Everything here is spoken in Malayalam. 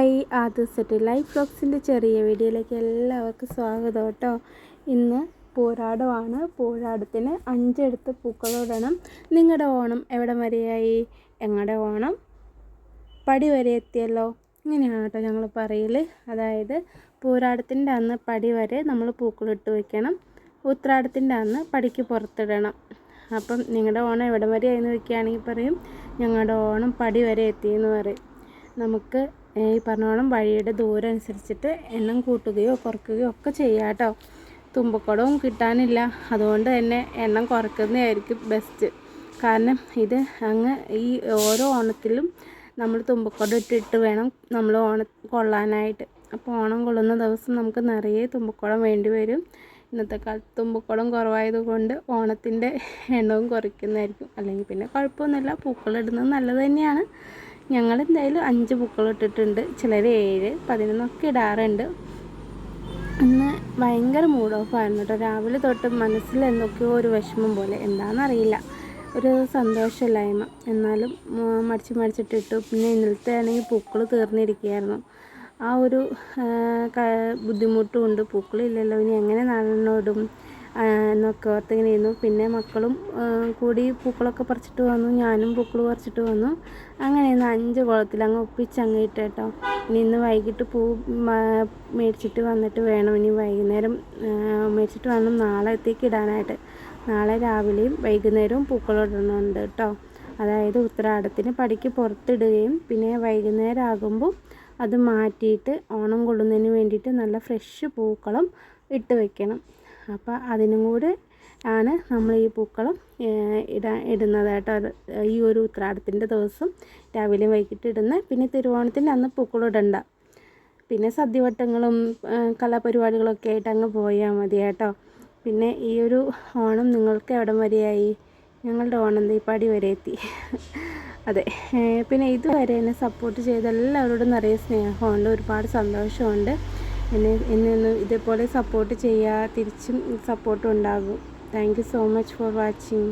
ഹായ് ആദ്യസെറ്റ് ലൈഫ് ബ്ലോഗ്സിന്റെ ചെറിയ വീഡിയോയിലേക്ക് എല്ലാവർക്കും സ്വാഗതം കേട്ടോ. ഇന്ന് പോരാടമാണ് പോരാടത്തിന് അഞ്ചെടുത്ത് പൂക്കളോടണം നിങ്ങളുടെ ഓണം എവിടെ വരെയായി? എങ്ങടെ ഓണം? പടി വരെ എത്തിയല്ലോ. ഇങ്ങനെയാണ് കേട്ടോ ഞങ്ങൾ പറയൽ അതായത് പോരാടത്തിന്റെ അന്ന് പടി വരെ നമ്മൾ പൂക്കളിട്ട് വയ്ക്കണം ഉത്രാടത്തിന്റെ അന്ന് പടിക്ക് പുറത്തിടണം. അപ്പം നിങ്ങളുടെ ഓണം എവിടെ വരെയായി എന്ന് വയ്ക്കുകയാണെങ്കിൽ പറയും ഞങ്ങളുടെ ഓണം പടി വരെ എത്തിയെന്ന് പറയും. നമുക്ക് ഈ പറഞ്ഞോണം വഴിയുടെ ദൂരം അനുസരിച്ചിട്ട് എണ്ണം കൂട്ടുകയോ കുറക്കുകയോ ഒക്കെ ചെയ്യാം കേട്ടോ. തുമ്പക്കുടവും കിട്ടാനില്ല. അതുകൊണ്ട് തന്നെ എണ്ണം കുറയ്ക്കുന്നതായിരിക്കും ബെസ്റ്റ് കാരണം ഇത് അങ്ങ് ഈ ഓരോ ഓണത്തിലും നമ്മൾ തുമ്പക്കുടം ഇട്ടിട്ട് വേണം നമ്മൾ ഓണം കൊള്ളാനായിട്ട്. അപ്പോൾ ഓണം കൊള്ളുന്ന ദിവസം നമുക്ക് നിറയെ തുമ്പക്കുടം വേണ്ടി വരും. ഇന്നത്തെ കാലത്ത് തുമ്പക്കുളം കുറവായതുകൊണ്ട് ഓണത്തിന്റെ എണ്ണവും കുറയ്ക്കുന്നതായിരിക്കും. അല്ലെങ്കിൽ പിന്നെ കുഴപ്പമൊന്നുമില്ല. പൂക്കളിടുന്നത് നല്ലത് തന്നെയാണ്. ഞങ്ങൾ എന്തായാലും അഞ്ച് പൂക്കൾ ഇട്ടിട്ടുണ്ട് ചിലർ ഏഴ് പതിനൊന്നൊക്കെ ഇടാറുണ്ട്. ഇന്ന് ഭയങ്കര മൂഡ് ഓഫ് ആയിരുന്നു കേട്ടോ രാവിലെ തൊട്ട് മനസ്സിൽ എന്തൊക്കെയോ ഒരു വിഷമം പോലെ. എന്താണെന്നറിയില്ല ഒരു സന്തോഷമില്ലായ്മ. എന്നാലും മടിച്ച് മടിച്ചിട്ടിട്ടു പിന്നെ ഇന്നലത്തെ ആണെങ്കിൽ പൂക്കൾ തീർന്നിരിക്കുകയായിരുന്നു. ആ ഒരു ബുദ്ധിമുട്ടും ഉണ്ട്. പൂക്കളില്ലല്ലോ. ഇനി എങ്ങനെ നടന്നോടും എന്നൊക്കെ ഓർത്തിങ്ങനെ ഇരുന്നു പിന്നെ മക്കളും കൂടി പൂക്കളൊക്കെ പറിച്ചിട്ട് വന്നു. ഞാനും പൂക്കൾ പറിച്ചിട്ട് വന്നു. അങ്ങനെ ഇന്ന് അഞ്ച് കുളത്തിൽ അങ്ങ് ഒപ്പിച്ച് അങ്ങ് ഇട്ട് കേട്ടോ ഇനി ഇന്ന് വൈകിട്ട് പൂ മേടിച്ചിട്ട് വന്നിട്ട് വേണം. ഇനി വൈകുന്നേരം മേടിച്ചിട്ട് വേണം നാളത്തേക്ക് ഇടാനായിട്ട്. നാളെ രാവിലെയും വൈകുന്നേരവും പൂക്കളിടുന്നുണ്ട് കേട്ടോ. അതായത് ഉത്തരാടത്തിന് പടിക്ക് പുറത്തിടുകയും പിന്നെ വൈകുന്നേരം ആകുമ്പോൾ അത് മാറ്റിയിട്ട് ഓണം കൊള്ളുന്നതിന് വേണ്ടിയിട്ട് നല്ല ഫ്രഷ് പൂക്കളും ഇട്ട് വെക്കണം. അപ്പോൾ അതിനും കൂടെ ആണ് നമ്മൾ ഈ പൂക്കളം ഇടാ ഇടുന്നത് ഈ ഒരു ഉത്രാടത്തിന്റെ ദിവസം രാവിലെ വൈകിട്ട് ഇടുന്ന. പിന്നെ തിരുവോണത്തിന് അന്ന് പൂക്കളം ഇടണ്ട. പിന്നെ സദ്യവട്ടങ്ങളും കലാപരിപാടികളൊക്കെ ആയിട്ട് അങ്ങ് പോയാൽ മതി കേട്ടോ. പിന്നെ ഈ ഒരു ഓണം നിങ്ങൾക്ക് എവിടം വരെയായി? ഞങ്ങളുടെ ഓണം ദീപാടി വരെ എത്തി. അതെ. പിന്നെ ഇതുവരെ എന്നെ സപ്പോർട്ട് ചെയ്ത എല്ലാവരോടും നിറയെ സ്നേഹമുണ്ട്. ഒരുപാട് സന്തോഷമുണ്ട്. എന്നെ എന്നെ ഇതേപോലെ സപ്പോർട്ട് ചെയ്യുക തിരിച്ചും സപ്പോർട്ട് ഉണ്ടാകും. Thank you so much for watching